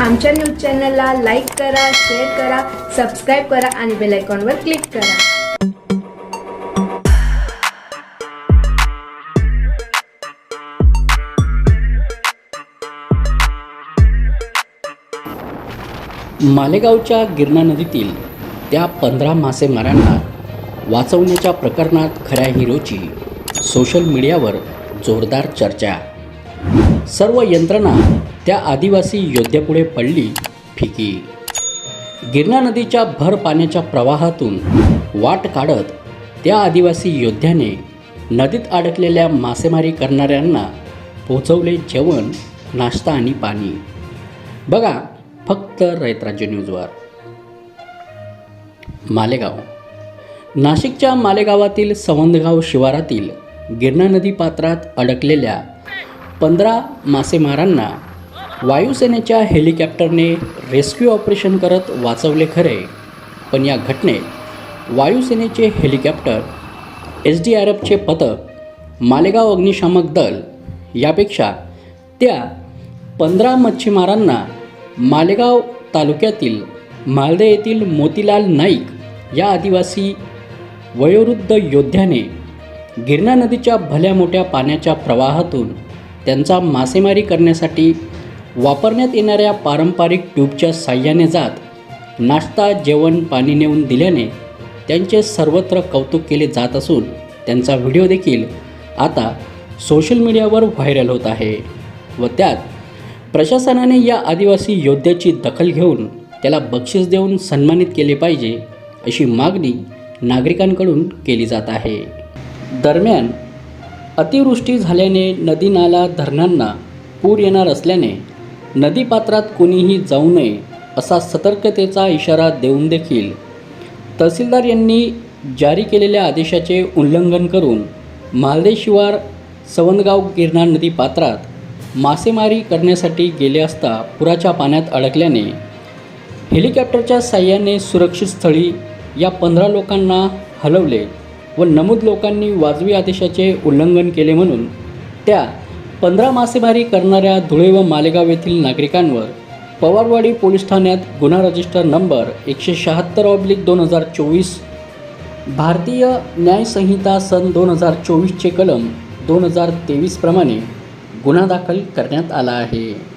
आमच्या न्यूज चॅनलला लाईक करा शेअर करा सबस्क्राईब करा आणि बेल आयकॉनवर क्लिक करा. मालेगावच्या गिरणा नदीतील त्या पंधरा मासेमारांना वाचवण्याच्या प्रकरणात खऱ्या हिरोची सोशल मीडियावर जोरदार चर्चा. सर्व यंत्रणा त्या आदिवासी योद्ध्यापुढे पडली फिकी. गिरणा नदीच्या भर पाण्याच्या प्रवाहातून वाट काढत त्या आदिवासी योद्ध्याने नदीत अडकलेल्या मासेमारी करणाऱ्यांना पोचवले जेवण नाश्ता आणि पाणी. बघा फक्त रयतराज्य न्यूजवर. मालेगाव. नाशिकच्या मालेगावातील सवंदगाव शिवारातील गिरणा नदी पात्रात अडकलेल्या पंधरा मासेमारांना वायुसेनेच्या हेलिकॉप्टरने रेस्क्यू ऑपरेशन करत वाचवले खरे पण या घटनेत वायुसेनेचे हेलिकॉप्टर एस डी आर एफचे पथक मालेगाव अग्निशामक दल यापेक्षा त्या पंधरा मच्छीमारांना मालेगाव तालुक्यातील मालदे येथील मोतीलाल नाईक या आदिवासी वयोवृद्ध योद्ध्याने गिरणा नदीच्या भल्या मोठ्या पाण्याच्या प्रवाहातून त्यांचा मासेमारी करण्यासाठी वापरण्यात येणाऱ्या पारंपरिक ट्यूबच्या साह्याने जात नाश्ता जेवण पाणी नेऊन दिल्याने त्यांचे सर्वत्र कौतुक केले जात असून त्यांचा व्हिडिओ देखील आता सोशल मीडियावर व्हायरल होत आहे व त्यात प्रशासनाने या आदिवासी योद्ध्याची दखल घेऊन त्याला बक्षीस देऊन सन्मानित केले पाहिजे अशी मागणी नागरिकांकडून केली जात आहे. दरम्यान अतिवृष्टी झाल्याने नदी नाला धरणांना पूर येणार असल्याने नदीपात्रात कोणीही जाऊ नये असा सतर्कतेचा इशारा देऊन देखील. तहसीलदार यांनी जारी केलेल्या आदेशाचे उल्लंघन करून मालदेशिवार सवंदगाव गिरणा नदी पात्रात मासेमारी करण्यासाठी गेले असता पुराच्या पाण्यात अडकल्याने हेलिकॉप्टरच्या साह्याने सुरक्षित स्थळी या पंधरा लोकांना हलवले व नमूद लोकांनी वाजवी आदेशाचे उल्लंघन केले म्हणून त्या पंधरा मासेमारी करणाऱ्या धुळे व मालेगाव येथील नागरिकांवर पवारवाडी पोलीस ठाण्यात गुन्हा रजिस्टर नंबर एकशे शहात्तर ऑब्लिक दोन हजार चोवीस भारतीय न्यायसंहिता सन दोन हजार चोवीसचे कलम दोन हजार तेवीसप्रमाणे गुन्हा दाखल करण्यात आला आहे.